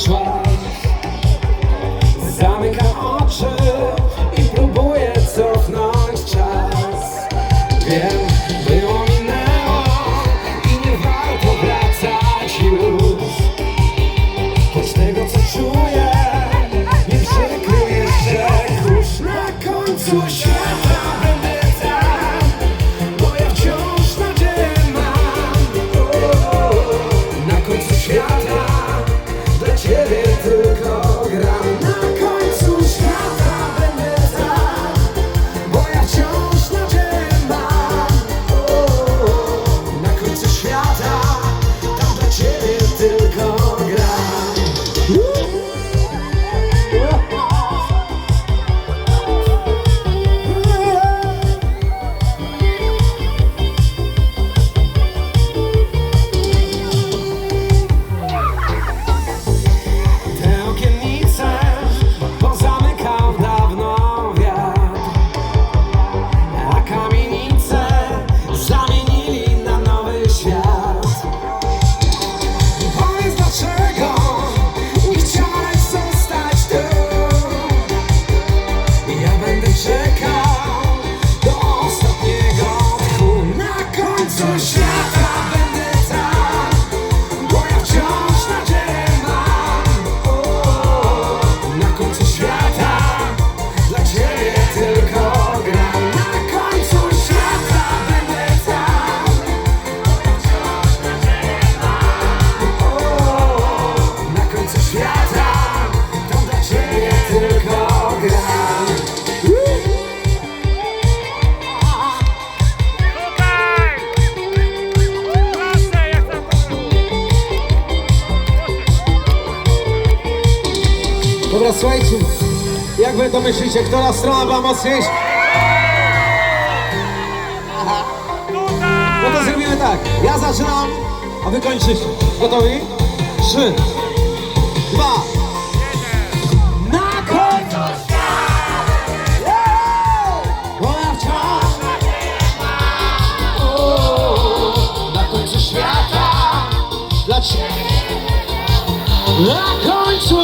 Czas zamyka oczy i próbuje cofnąć czas. Wiem, czekał do ostatniego tchu na końcu świata. Dobra, słuchajcie, jak wy to myślicie, która strona była mocniejsza? Aha. No to zrobimy tak, ja zaczynam, a wy kończycie. Gotowi? Trzy, dwa, na końcu! świata dla Ciebie na końcu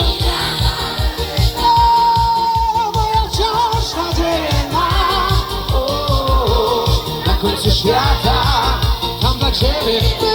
wierzchniaka Tam dla ciebie